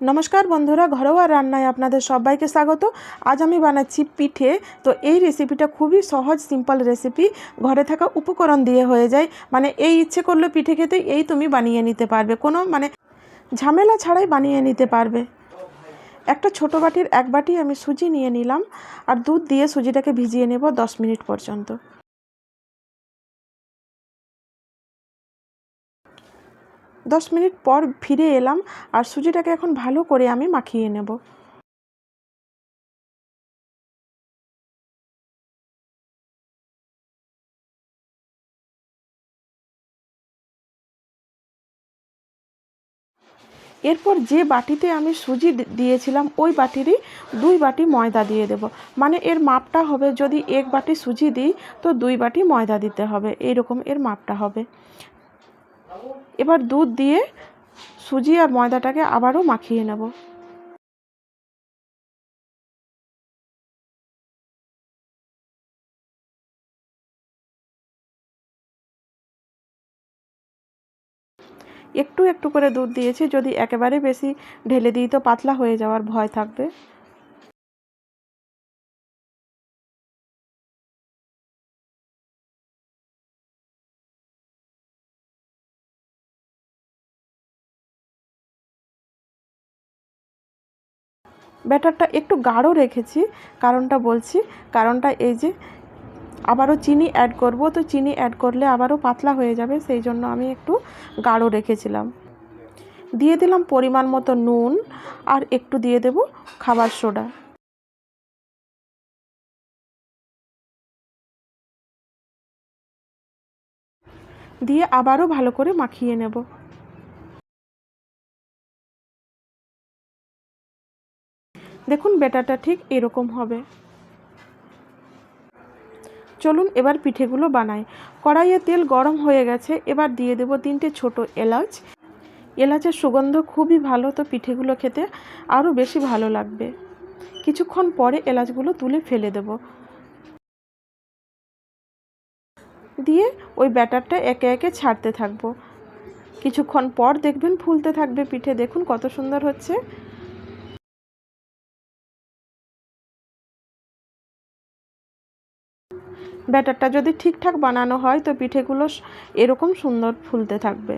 নমস্কার বন্ধুরা, ঘরোয়া রান্নায় আপনাদের সবাইকে স্বাগত। আজ আমি বানাচ্ছি পিঠে। তো এই রেসিপিটা খুবই সহজ সিম্পল রেসিপি ঘরে থাকা উপকরণ দিয়ে হয়ে যায়। মানে এই ইচ্ছে করলে পিঠে খেতে এই তুমি বানিয়ে নিতে পারবে। কোনো মানে ঝামেলা ছাড়াই বানিয়ে নিতে পারবে। একটা ছোট বাটির এক বাটি আমি সুজি নিয়ে নিলাম। আর দুধ দিয়ে সুজিটাকে ভিজিয়ে নেব দশ মিনিট পর্যন্ত। দশ মিনিট পর ফিরে এলাম আর সুজিটাকে এখন ভালো করে আমি মাখিয়ে নেব। এরপর যে বাটিতে আমি সুজি দিয়েছিলাম, ওই বাটিরই দুই বাটি ময়দা দিয়ে দেব। মানে এর মাপটা হবে, যদি এক বাটি সুজি দিই, তো দুই বাটি ময়দা দিতে হবে। এইরকম এর মাপটা হবে। এবার দুধ দিয়ে সুজি আর ময়দাটাকে আবারও মাখিয়ে নেব। একটু একটু করে দুধ দিয়েছি, যদি একেবারে বেশি ঢেলে দিই তো পাতলা হয়ে যাওয়ার ভয় থাকবে। ব্যাটারটা একটু গাঢ় রেখেছি, কারণটা বলছি। কারণটা এই যে, আবারও চিনি অ্যাড করব, তো চিনি অ্যাড করলে আবারও পাতলা হয়ে যাবে, সেই জন্য আমি একটু গাঢ় রেখেছিলাম। দিয়ে দিলাম পরিমাণ মতো নুন, আর একটু দিয়ে দেব খাবার সোডা। দিয়ে আবারও ভালো করে মাখিয়ে নেব। দেখুন বেটাটা ঠিক এরকম হবে। চলুন এবার পিঠেগুলো বানাই। কড়াইয়ে তেল গরম হয়ে গেছে, এবার দিয়ে দেব তিনটে ছোট এলাচ। এলাচের সুগন্ধ খুবই ভালো, তো পিঠেগুলো খেতে আরও বেশি ভালো লাগবে। কিছুক্ষণ পরে এলাচগুলো তুলে ফেলে দেব। দিয়ে ওই ব্যাটারটা একে একে ছাড়তে থাকব। কিছুক্ষণ পর দেখবেন ফুলতে থাকবে পিঠে। দেখুন কত সুন্দর হচ্ছে। ব্যাটারটা যদি ঠিকঠাক বানানো হয় তো পিঠেগুলো এরকম সুন্দর ফুলতে থাকবে।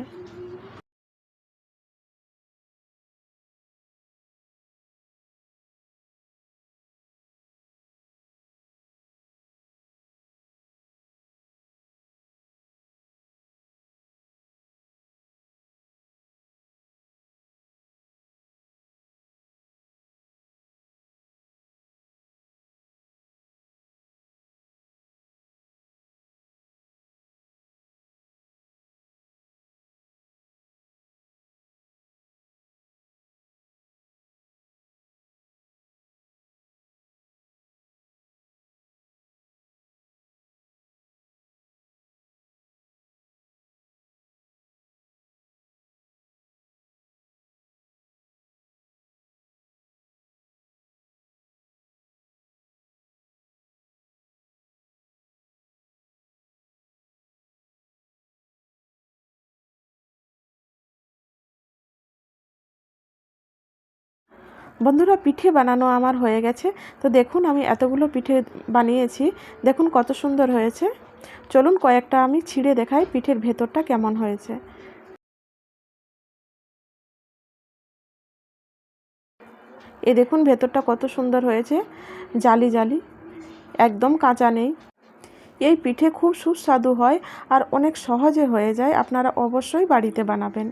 বন্ধুরা, পিঠে বানানো আমার হয়ে গেছে। তো দেখুন, আমি এতগুলো পিঠে বানিয়েছি। দেখুন কত সুন্দর হয়েছে। চলুন কয়েকটা আমি ছিঁড়ে দেখাই পিঠের ভেতরটা কেমন হয়েছে। এ দেখুন, ভেতরটা কত সুন্দর হয়েছে। জালি জালি। একদম কাঁচা নেই। এই পিঠে খুব সুস্বাদু হয় আর অনেক সহজে হয়ে যায়। আপনারা অবশ্যই বাড়িতে বানাবেন।